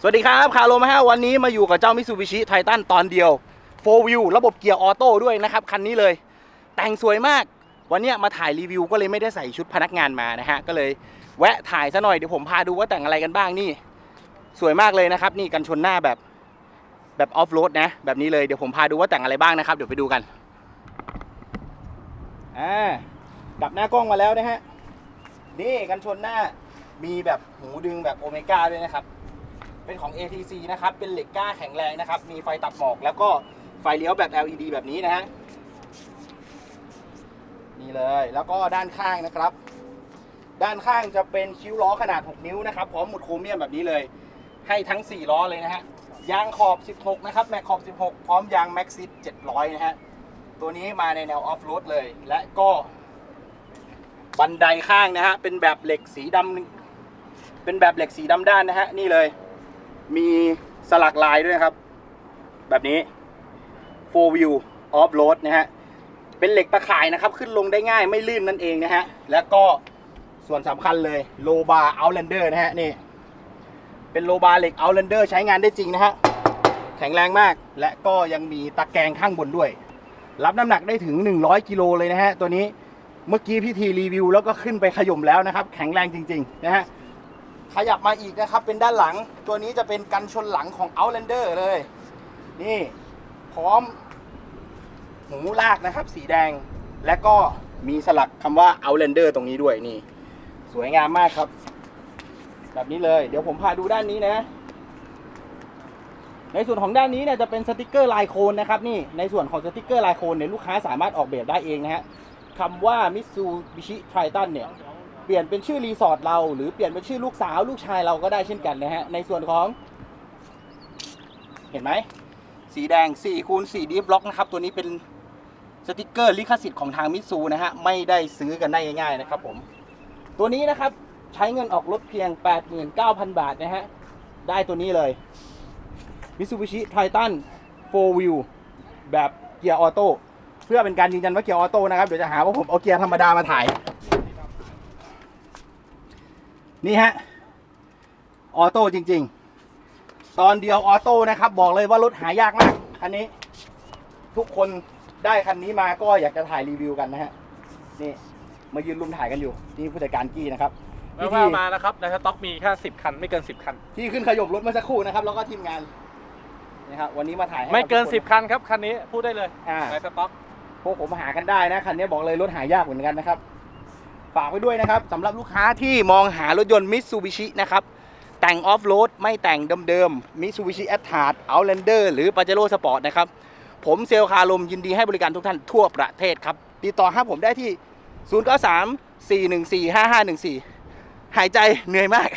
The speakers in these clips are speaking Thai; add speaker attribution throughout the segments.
Speaker 1: สวัสดีครับคาร์โรมาฮะวันนี้มาอยู่กับเจ้ามิ t ซูบิชิไททันตอนเดียว4 View ระบบเกียร์ออโต้ด้วยนะครับ คันนี้เลย แต่งสวยมาก วันเนี้ยมาถ่ายรีวิวก็เลยไม่ได้ใส่ชุดพนักงานมานะฮะ ก็เลยแวะถ่ายซะหน่อย เดี๋ยวผมพาดูว่าแต่งอะไรกันบ้างนี่ สวยมากเลยนะครับ นี่กันชนหน้าแบบแบบออฟโรดนะ แบบนี้เลยเดี๋ยวผมพาดูว่าแต่งอะไรบ้างนะครับ เดี๋ยวไปดูกันอ่ากลับหน้ากล้องมาแล้วนะฮะนี่กันชนหน้ามีแบบหูดึงแบบโอเมก้าด้วยนะครับ เป็นของ ATC นะครับ เป็นเหล็กกล้าแข็งแรงนะครับ มีไฟตัดหมอกแล้วก็ไฟเลี้ยวแบบ LED แบบนี้นะฮะ นี่เลย แล้วก็ด้านข้างนะครับ ด้านข้างจะเป็นคิ้วล้อขนาด 6 นิ้วนะครับ พร้อมหมุดโครเมียมแบบนี้เลย ให้ทั้ง 4 ล้อเลยนะฮะ ยางขอบ 16 นะครับ แม็กขอบ 16 พร้อมยางแม็กซิส700 นะฮะ ตัวนี้มาในแนวออฟโรดเลย และก็บันไดข้างนะฮะ เป็นแบบเหล็กสีดำเป็นแบบเหล็กสีดำด้านนะฮะ นี่เลย มีสลักลายด้วยนะครับ แบบนี้4 view off road นะฮะ เป็นเหล็กตะข่ายนะครับ ขึ้นลงได้ง่ายไม่ลื่นนั่นเองนะฮะ แล้วก็ส่วนสำคัญเลยโลบาร์ Outlander นะฮะ นี่ เป็นโลบาร์เหล็ก Outlander ใช้งานได้จริงนะฮะ แข็งแรงมาก และก็ยังมีตะแกรงข้างบนด้วย รับน้ำหนักได้ถึง 100กิโลเลยนะฮะ ตัวนี้ เมื่อกี้พี่ทีรีวิวแล้วก็ขึ้นไปขย่มแล้วนะครับ แข็งแรงจริง ๆ นะฮะ ขยับมาอีกนะครับ เป็นด้านหลังตัวนี้จะเป็นกันชนหลังของ Outlander เลย นี่พร้อมหูลากนะครับ สีแดงและก็มีสลักคำว่า Outlander ตรงนี้ด้วยนี่ สวยงามมากครับ แบบนี้เลย เดี๋ยวผมพาดูด้านนี้นะ ในส่วนของด้านนี้เนี่ยจะเป็นสติกเกอร์ลายโคนนะครับนี่ในส่วนของสติกเกอร์ลายโคนเนี่ยลูกค้าสามารถออกแบบได้เองนะฮะคำว่า Mitsubishi Triton เนี่ย เปลี่ยนเป็นชื่อรีสอร์ทเรา หรือเปลี่ยนเป็นชื่อลูกสาวลูกชายเราก็ได้เช่นกันนะฮะ ในส่วนของ เห็นไหม สีแดง4คูณ4ดีฟล็อกนะครับ ตัวนี้เป็นสติกเกอร์ลิขสิทธิ์ของทางมิตซูนะฮะ ไม่ได้ซื้อกันได้ง่ายๆนะครับผม ตัวนี้นะครับใช้เงินออกรถเพียง 89,000 บาทนะฮะ ได้ตัวนี้เลย Mitsubishi Triton 4 Wheel แบบเกียร์ออโต้เพื่อเป็นการยืนยันว่าเกียร์ออโต้นะครับ เดี๋ยวจะหาว่าผมเอาเกียร์ธรรมดามาถ่าย นี่ฮะ ออโต้จริง ๆ ตอนเดียวออโต้นะครับ บอกเลยว่ารถหายากมาก คันนี้ ทุกคนได้คันนี้มาก็อยากจะถ่ายรีวิวกันนะฮะ นี่ มายืนรุมถ่ายกันอยู่ นี่ผู้จัดการกี้นะครับ
Speaker 2: แล้
Speaker 1: พี่
Speaker 2: ว
Speaker 1: ที่
Speaker 2: ว่ามานะครับในสต็อกมีแค่สิบคันไม่เกินสิบคัน
Speaker 1: ที่ขึ้นขยบรถเมื่อสักครู่นะครับ แล้วก็ทีมงานนะครับวันนี้มาถ่ายให้
Speaker 2: ไม่เกิน
Speaker 1: บทุ
Speaker 2: สิบคันครับคันนี้พูดได้เลย
Speaker 1: อ่า
Speaker 2: ในสต็อก
Speaker 1: พวกผมหากันได้นะคันนี้บอกเลยรถหายากเหมือนกันนะครับ ฝากไว้ด้วยนะครับสำหรับลูกค้าที่มองหารถยนต์มิตซูบิชินะครับ แต่งออฟโรดไม่แต่งเดิมๆมิตซูบิชิแอตทาร์ดเอาแลนเดอร์หรือปาเจโร่สปอร์ตนะครับ ผมเซลคาร์ลมยินดีให้บริการทุกท่านทั่วประเทศครับ ติดต่อหาผมได้ที่ 093 414 5514 หายใจเหนื่อยมาก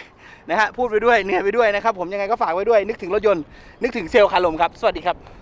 Speaker 1: นะฮะพูดไปด้วยเหนื่อยไปด้วยนะครับ ผมยังไงก็ฝากไว้ด้วยนึกถึงรถยนต์นึกถึงเซลลคาร์ลมครับ สวัสดีครับ